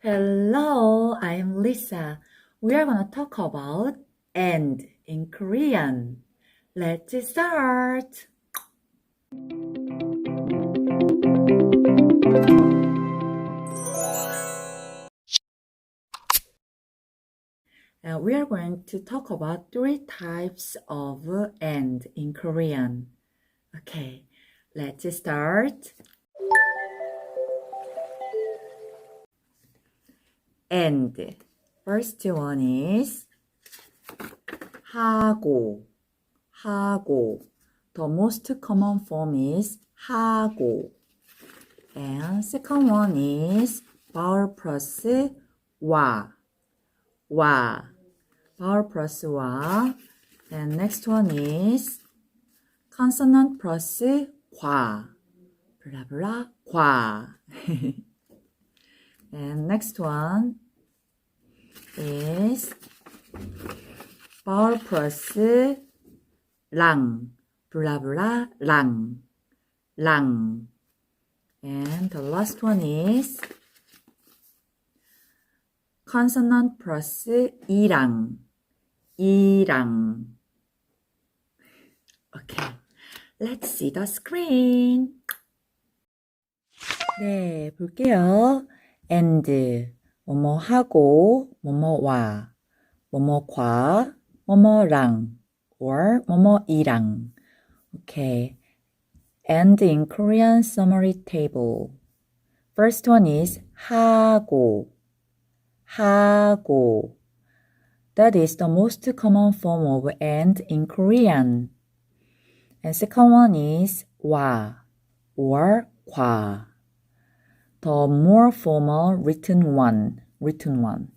Hello, I'm Lisa. We are going to talk about and in Korean. Let's start. Uh, we are going to talk about three types of and in Korean. Okay, let's start. And. First one is 하고, 하고. The most common form is 하고. And second one is vowel plus 와, 와. Vowel plus 와. And next one is consonant plus 과. blah 과. And next one is vowel plus 랑, blah 랑, 랑. And the last one is consonant plus 이랑, 이랑. Okay, let's see the screen. 네, 볼게요. and 뭐뭐 하고 뭐뭐 와 뭐뭐과 뭐뭐랑 or 뭐뭐이랑 okay and in Korean summary table first one is 하고 하고 that is the most common form of and in Korean and second one is 와 or 과 the more formal written one, written one,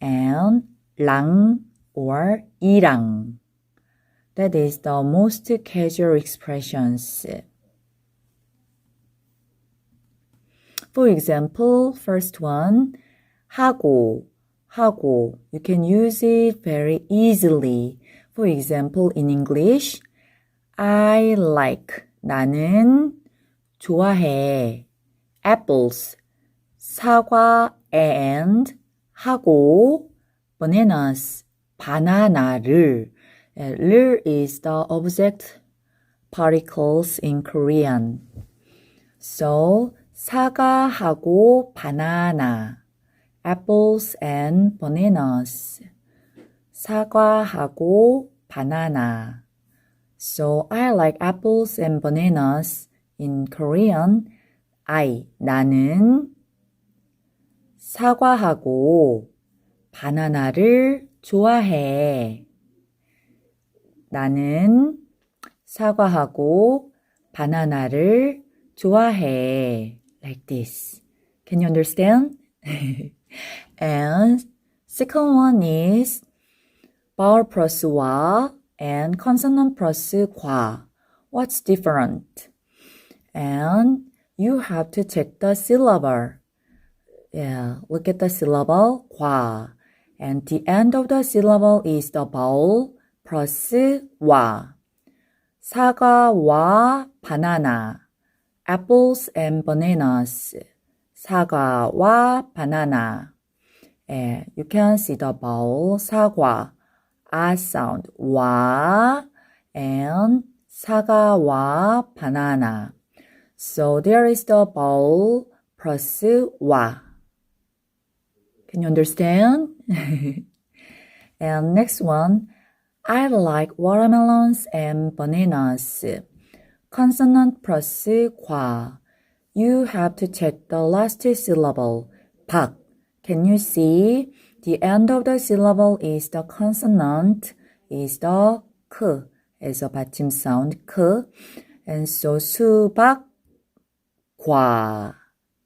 and 랑 or 이랑. That is the most casual expressions. For example, first one, 하고, 하고. You can use it very easily. For example, in English, I like. 나는 좋아해. Apples, 사과 and 하고 bananas, 바나나를 를 is the object particles in Korean. So 사과하고 바나나 apples and bananas 사과하고 바나나 So I like apples and bananas in Korean I, 나는 사과하고 바나나를 좋아해. 나는 사과하고 바나나를 좋아해. Like this. Can you understand? and second one is vowel plus 와 and consonant plus 과. What's different? And you have to check the syllable. Yeah, look at the syllable 과. And the end of the syllable is the vowel plus 와. 사과와 바나나. Apples and bananas. 사과와 바나나. Yeah, you can see the vowel 사과. A sound 와 and 사과와 바나나. So there is the vowel plus 와. Can you understand? and next one, I like watermelons and bananas. Consonant plus 과. You have to check the last syllable. 박. Can you see? The end of the syllable is the consonant, is the 크, as a 받침 sound, 크. And so 수박, 과,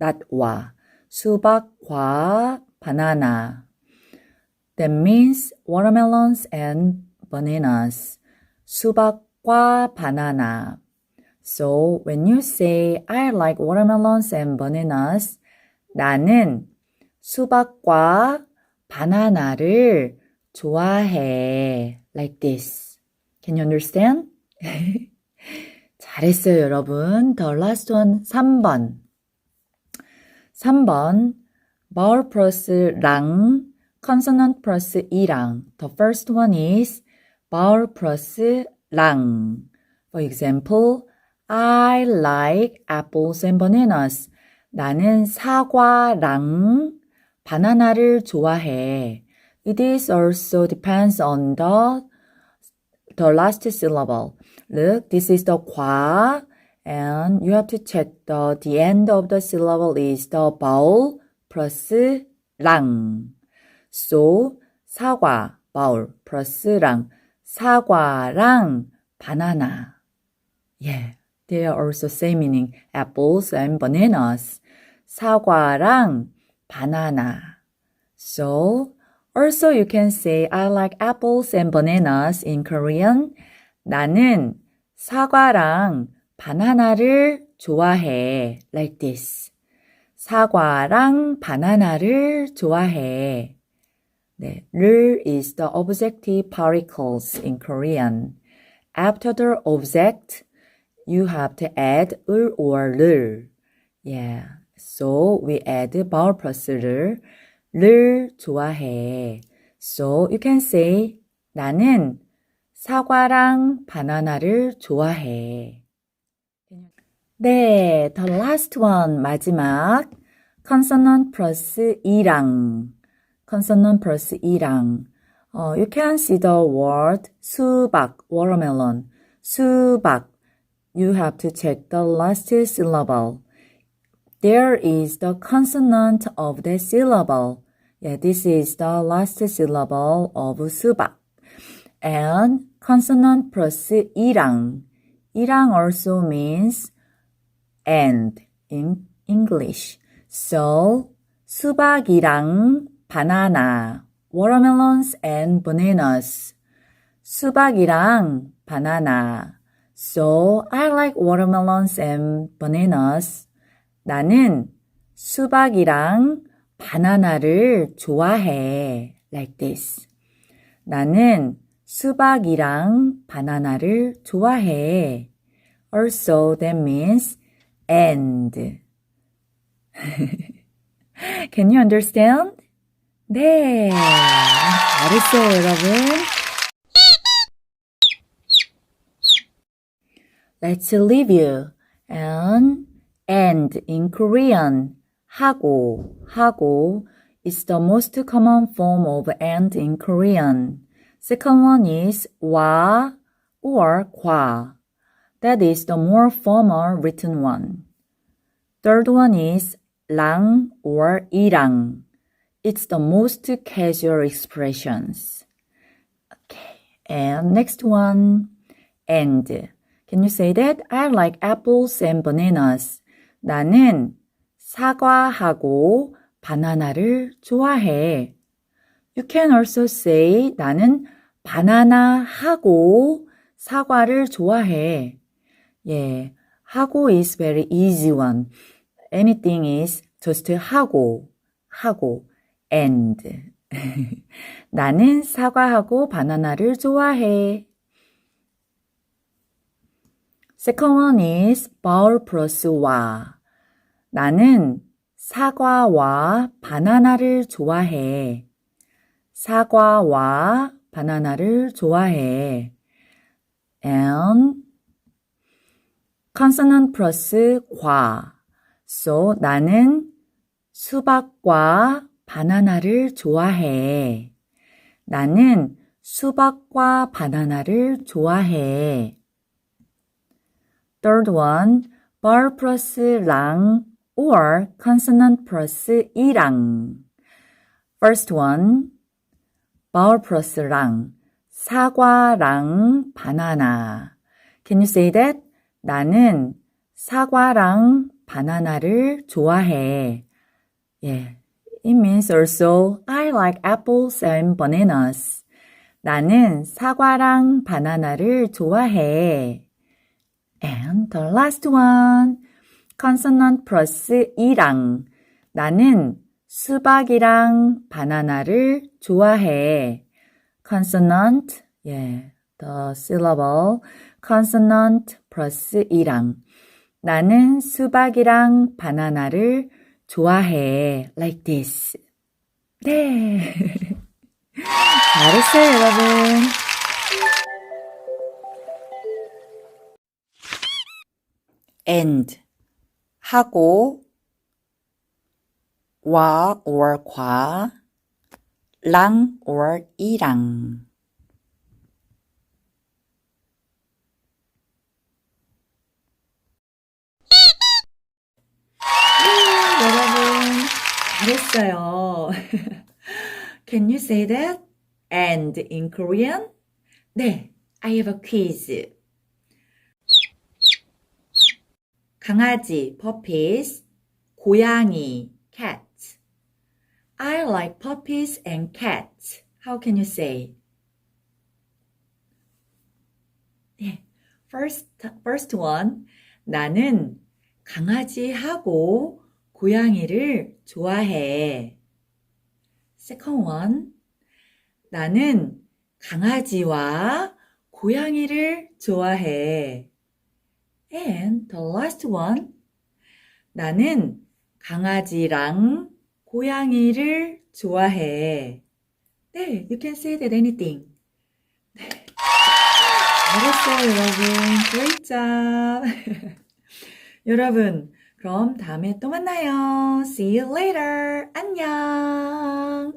not 와. 수박, 과, banana. That means watermelons and bananas. 수박과 banana. So when you say I like watermelons and bananas, 나는 수박과 바나나를 좋아해. Like this. Can you understand? 잘했어요, 여러분. The last one, 3번. 3번. vowel 플러스 랑, consonant 플러스 이랑. The first one is vowel 플러스 랑. For example, I like apples and bananas. 나는 사과랑 바나나를 좋아해. It is also depends on the the last syllable. Look, this is the 과, and you have to check the the end of the syllable is the vowel plus 랑. So 사과 vowel plus 랑 사과랑 바나나. Yeah, they are also same meaning. Apples and bananas. 사과랑 바나나. So also you can say I like apples and bananas in Korean. 나는 사과랑 바나나를 좋아해. Like this. 사과랑 바나나를 좋아해. 네, 를 is the objective particles in Korean. After the object, you have to add 을 or 를. Yeah, so we add vowel plus 를. 를 좋아해. So you can say 나는 사과랑 바나나를 좋아해. 네, the last one 마지막 consonant plus 이랑 consonant plus 이랑 어, you can see the word 수박 watermelon 수박 you have to check the last syllable there is the consonant of the syllable yeah this is the last syllable of 수박 and consonant plus 이랑 이랑 also means and in English. So, 수박이랑 바나나, watermelons and bananas. 수박이랑 바나나. So, I like watermelons and bananas. 나는 수박이랑 바나나를 좋아해. Like this. 나는 수박이랑 바나나를 좋아해. Also, that means and. Can you understand? 네. 잘했어요, 여러분. Let's review. And, and in Korean, 하고, 하고 is the most common form of and in Korean. Second one is 와 or 과. That is the more formal written one. Third one is 랑 or 이랑. It's the most casual expressions. Okay. And next one, and. Can you say that? I like apples and bananas. 나는 사과하고 바나나를 좋아해. You can also say 나는 바나나하고 사과를 좋아해. Yeah, 하고 is very easy one. Anything is just 하고, 하고, and. 나는 사과하고 바나나를 좋아해. Second one is vowel plus 와. 나는 사과와 바나나를 좋아해. 사과와 바나나를 좋아해. And consonant plus 과. So 나는 수박과 바나나를 좋아해. 나는 수박과 바나나를 좋아해. Third one, vowel plus 랑 or consonant plus 이랑. First one, vowel plus 랑, 사과랑 바나나. Can you say that? 나는 사과랑 바나나를 좋아해. Yeah, it means also I like apples and bananas. 나는 사과랑 바나나를 좋아해. And the last one, consonant plus 이랑. 나는 수박이랑 바나나를 좋아해. consonant, yeah, the syllable, consonant plus 이랑. 나는 수박이랑 바나나를 좋아해. like this. 네. 잘했어요, 여러분. And 하고 와 or 과 랑 or 이랑 여러분 잘했어요. Can you say that? And in Korean? 네, I have a quiz. 강아지 puppies, 고양이 cat. I like puppies and cats. How can you say? 네, first first one. 나는 강아지하고 고양이를 좋아해. Second one. 나는 강아지와 고양이를 좋아해. And the last one. 나는 강아지랑 고양이를 좋아해. 네, you can say that anything. 네. 잘했어요, 여러분. Great job. 여러분, 그럼 다음에 또 만나요. See you later. 안녕.